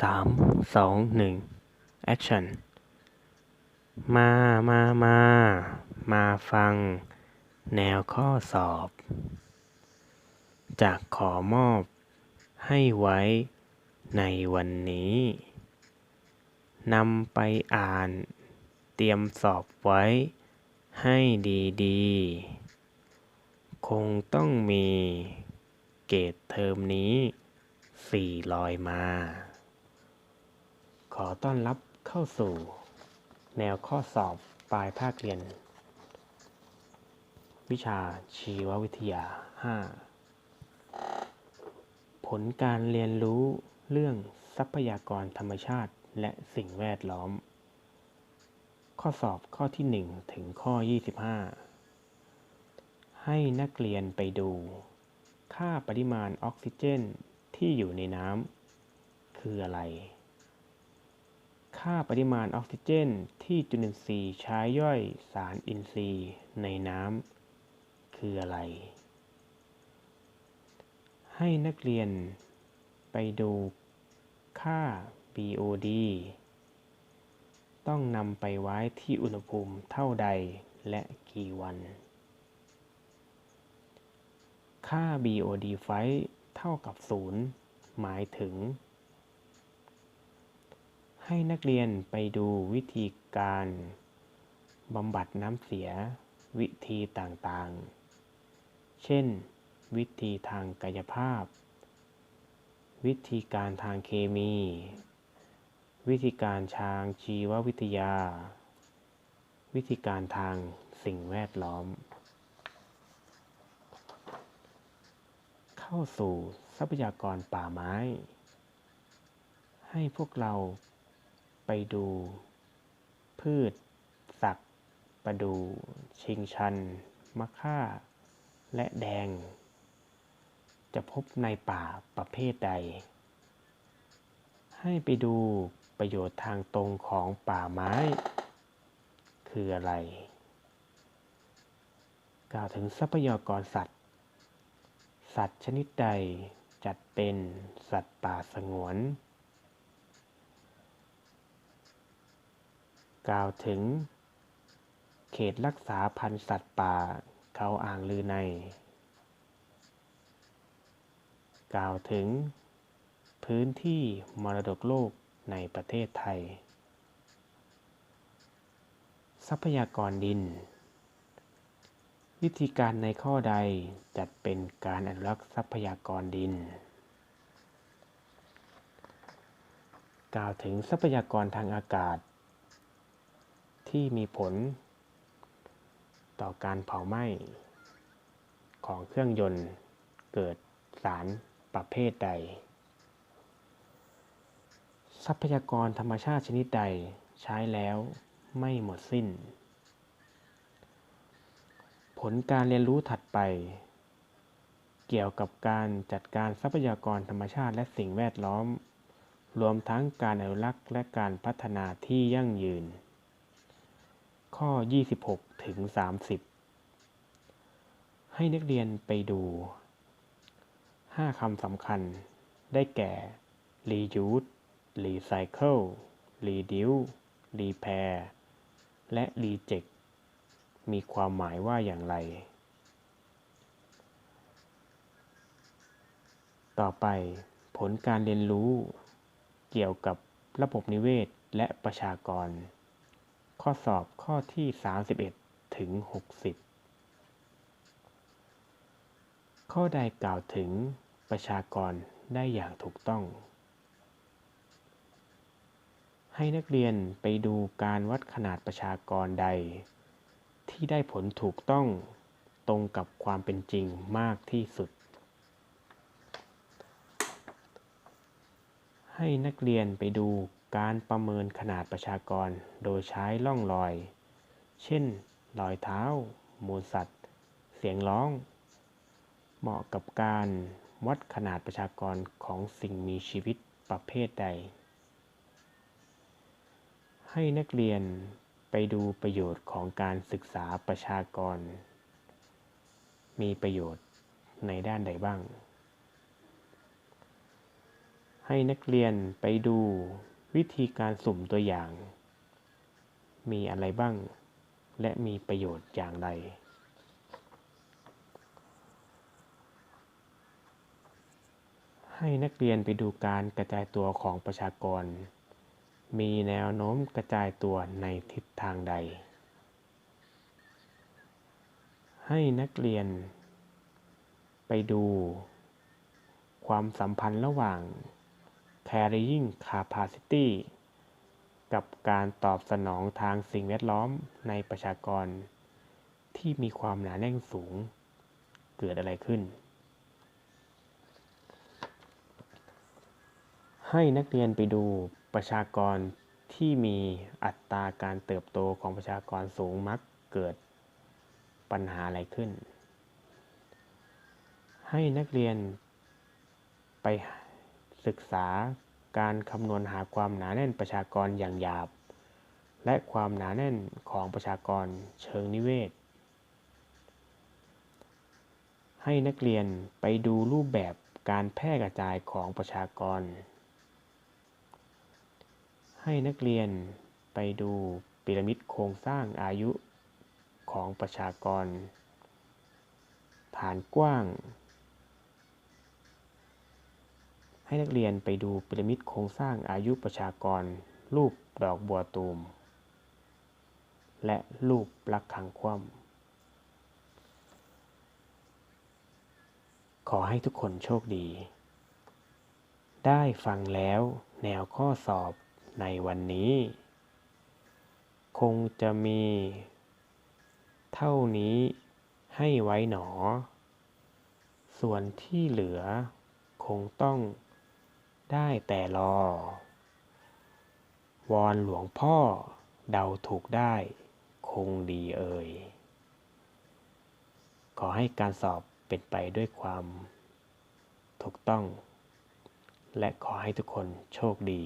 สามสองหนึ่ง action มา มา มา มาฟัง แนวข้อสอบ จากขอมอบ ให้ไว้ในวันนี้ นำไปอ่าน เตรียมสอบไว้ให้ดีๆ คงต้องมี เกรดเทอมนี้สี่ลอยมา ขอต้อนรับเข้าสู่ แนวข้อสอบปลายภาคเรียน วิชาชีววิทยา 5 ผลการเรียนรู้เรื่องทรัพยากรธรรมชาติและสิ่งแวดล้อม ข้อสอบข้อที่ 1 ถึงข้อ 25 ให้นักเรียนไปดู ค่าปริมาณออกซิเจนที่อยู่ในน้ำคืออะไร ค่าปริมาณออกซิเจนที่จุลินทรีย์ใช้ย่อยสารอินทรีย์ในน้ำคืออะไร ให้นักเรียนไปดูค่า BOD ต้องนำไปไว้ที่อุณหภูมิเท่าใดและกี่วัน ค่า BOD ไฟเท่ากับ 0 หมายถึง ให้นักเรียนไปดูวิธีการบำบัดน้ำเสียวิธีต่างๆ เช่น วิธีทางกายภาพ วิธีการทางเคมี วิธีการทางชีววิทยา วิธีการทางสิ่งแวดล้อม เข้าสู่ทรัพยากรป่าไม้ ให้พวกเรา ไปดู พืช สัก ประดู ชิงชัน มะค่า และแดง จะพบในป่าประเภทใด ให้ไปดูประโยชน์ทางตรงของป่าไม้ คืออะไร กล่าวถึงทรัพยากรสัตว์ สัตว์ชนิดใดจัดเป็นสัตว์ป่าสงวน กล่าวถึง เขตรักษาพันธุ์สัตว์ป่า เขาอ่างลือใน กล่าวถึง พื้นที่มรดกโลกในประเทศไทย ทรัพยากรดิน วิธีการในข้อใดจัดเป็นการอนุรักษ์ทรัพยากรดินกล่าวถึงทรัพยากรทางอากาศ ที่มีผล ต่อการเผาไหม้ของเครื่องยนต์เกิดสารประเภทใด ทรัพยากรธรรมชาติชนิดใดใช้แล้วไม่หมดสิ้น ผลการเรียนรู้ถัดไป เกี่ยวกับการจัดการทรัพยากรธรรมชาติและสิ่งแวดล้อม รวมทั้งการอนุรักษ์และการพัฒนาที่ยั่งยืน ข้อ 26 ถึง 30 ให้นักเรียนไปดู 5 คำสำคัญ ได้แก่ reuse recycle reduce repair และ reject มีความหมายว่าอย่างไร ต่อไปผลการเรียนรู้เกี่ยวกับระบบนิเวศและประชากร ข้อสอบข้อที่ 31 ถึง 60 ข้อใดกล่าวถึงประชากรได้อย่างถูกต้อง ให้นักเรียนไปดูการวัดขนาดประชากรใด ที่ได้ผลถูกต้องตรงกับความเป็นจริงมากที่สุด ให้นักเรียนไปดู การประเมินขนาดประชากรโดยใช้ล่องรอย เช่น รอยเท้า มูลสัตว์ เสียงร้อง เหมาะกับการวัดขนาดประชากรของสิ่งมีชีวิตประเภทใด ให้นักเรียนไปดูประโยชน์ของการศึกษาประชากร มีประโยชน์ในด้านใดบ้างใให้นักเรียนไปดู วิธีการสุ่มตัวอย่าง มีอะไรบ้าง และมีประโยชน์อย่างไร ให้นักเรียนไปดูการกระจายตัวของประชากร มีแนวโน้มกระจายตัวในทิศทางใด ให้นักเรียนไปดูความสัมพันธ์ระหว่าง carrying capacity กับการตอบสนองทางสิ่งแวดล้อมในประชากร ที่มีความหนาแน่นสูง เกิดอะไรขึ้น ให้นักเรียนไปดูประชากรที่มีอัตราการเติบโตของประชากรสูงมักเกิดปัญหาอะไรขึ้น ให้นักเรียนไป ศึกษาการคำนวณหาความหนาแน่นประชากรอย่างหยาบ และความหนาแน่นของประชากรเชิงนิเวศ ให้นักเรียนไปดูรูปแบบการแพร่กระจายของประชากร ให้นักเรียนไปดูพีระมิดโครงสร้างอายุของประชากร ฐานกว้าง ให้นักเรียนไปดูพีระมิดโครงสร้างอายุประชากร รูปดอกบัวตูม และรูประฆังคว่ำขอให้ทุกคนโชคดี ได้ฟังแล้วแนวข้อสอบในวันนี้ คงจะมี เท่านี้ให้ไว้หนอ ส่วนที่เหลือคงต้อง ได้แต่รอ วอนหลวงพ่อ เดาถูกได้ คงดีเอ่ย ขอให้การสอบเป็นไปด้วยความ ถูกต้อง และขอให้ทุกคนโชคดี